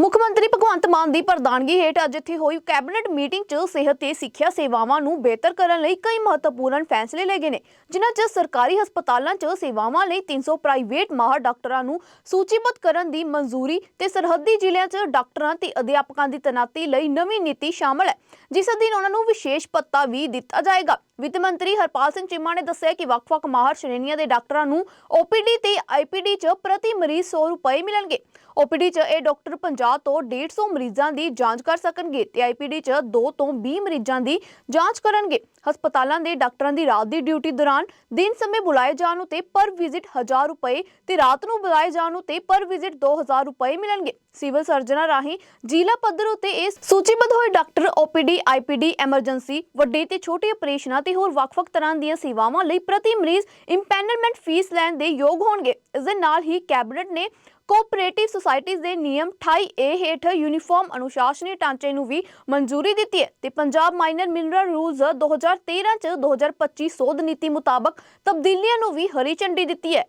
ਮੁੱਖ ਮੰਤਰੀ ਭਗਵੰਤ ਮਾਨ ਦੀ ਪ੍ਰਧਾਨਗੀ ਹੇਠ ਅੱਜ ਇੱਥੇ ਹੋਈ ਕੈਬਨਿਟ ਮੀਟਿੰਗ 'ਚ ਸਿਹਤ ਤੇ ਸਿੱਖਿਆ ਸੇਵਾਵਾਂ ਨੂੰ ਬਿਹਤਰ ਕਰਨ ਲਈ ਕਈ ਮਹੱਤਵਪੂਰਨ ਫੈਸਲੇ ਲਏ ਗਏ ਨੇ, ਜਿਨ੍ਹਾਂ 'ਚ ਸਰਕਾਰੀ ਹਸਪਤਾਲਾਂ 'ਚ ਸੇਵਾਵਾਂ ਲਈ 300 ਪ੍ਰਾਈਵੇਟ ਮਾਹਰ ਡਾਕਟਰਾਂ ਨੂੰ ਸੂਚੀਬੱਧ ਕਰਨ ਦੀ ਮਨਜ਼ੂਰੀ ਤੇ ਸਰਹੱਦੀ ਜ਼ਿਲ੍ਹਿਆਂ 'ਚ ਡਾਕਟਰਾਂ ਤੇ ਅਧਿਆਪਕਾਂ ਦੀ ਤੈਨਾਤੀ ਲਈ ਨਵੀਂ ਨੀਤੀ ਸ਼ਾਮਲ ਹੈ, ਜਿਸ ਅਧੀਨ ਉਹਨਾਂ ਨੂੰ ਵਿਸ਼ੇਸ਼ ਭੱਤਾ ਵੀ ਦਿੱਤਾ ਜਾਏਗਾ। ਵਿੱਤ ਮੰਤਰੀ ਹਰਪਾਲ ਸਿੰਘ ਚੀਮਾ ਨੇ ਦੱਸਿਆ ਕਿ ਵੱਖ-ਵੱਖ ਮਾਹਰ ਸ਼੍ਰੇਣੀਆਂ ਦੇ ਡਾਕਟਰਾਂ ਨੂੰ OPD ਤੇ IPD 'ਚ ਪ੍ਰਤੀ ਮਰੀਜ਼ 100 ਰੁਪਏ ਮਿਲਣਗੇ। OPD 'ਚ ਇਹ ਡਾਕਟਰ 50 ਤੋਂ 150 ਮਰੀਜ਼ਾਂ ਦੀ ਜਾਂਚ ਕਰ ਸਕਣਗੇ ਤੇ IPD 'ਚ 2 ਤੋਂ 20 ਮਰੀਜ਼ਾਂ ਦੀ ਜਾਂਚ ਕਰਨਗੇ। ਹਸਪਤਾਲਾਂ ਦੇ ਡਾਕਟਰਾਂ ਦੀ ਰਾਤ ਦੀ ਡਿਊਟੀ ਦੌਰਾਨ ਦਿਨ ਸਮੇਂ ਬੁਲਾਏ ਜਾਣ ਉਤੇ ਪਰ ਵਿਜ਼ਿਟ 1000 ਰੁਪਏ ਤੇ ਰਾਤ ਨੂੰ ਬੁਲਾਏ ਜਾਣ ਉਤੇ ਪਰ ਵਿਜ਼ਿਟ 2000 ਰੁਪਏ ਮਿਲਣਗੇ। ਸਿਵਲ ਸਰਜਨਾਂ ਰਾਹੀਂ ਜ਼ਿਲ੍ਹਾ ਪੱਧਰ ਉਤੇ ਇਹ ਸੂਚੀਬੱਧ ਹੋਏ ਡਾਕਟਰ OPD IPD ਐਮਰਜੈਂਸੀ, ਵੱਡੇ ਤੇ ਛੋਟੇ ਆਪਰੇਸ਼ਨਾਂ ਤੇ ਹੋਰ ਵੱਖ-ਵੱਖ ਤਰ੍ਹਾਂ ਦੀਆਂ ਸੇਵਾਵਾਂ ਲਈ ਪ੍ਰਤੀ ਮਰੀਜ਼ ਇੰਪੈਨਲਮੈਂਟ ਫੀਸ ਲੈਣ ਦੇ ਯੋਗ ਹੋਣਗੇ। ਇਸ ਦੇ ਨਾਲ ਹੀ ਕੈਬਨਿਟ ਨੇ ਕੋਆਪਰੇਟਿਵ ਸੁਸਾਇਟੀਜ਼ ਦੇ ਨਿਯਮ 28A ਹੇਠ ਯੂਨੀਫਾਰਮ ਅਨੁਸ਼ਾਸਨੀ ਢਾਂਚੇ ਨੂੰ ਵੀ ਮਨਜ਼ੂਰੀ ਦਿੱਤੀ ਹੈ ਤੇ ਪੰਜਾਬ ਮਾਈਨਰ ਮਿਨਰਲ ਰੂਲਸ 2013 ਚ 2025 ਸੋਧ ਨੀਤੀ ਮੁਤਾਬਕ ਤਬਦੀਲੀਆਂ ਨੂੰ ਵੀ ਹਰੀ ਝੰਡੀ ਦਿੱਤੀ ਹੈ।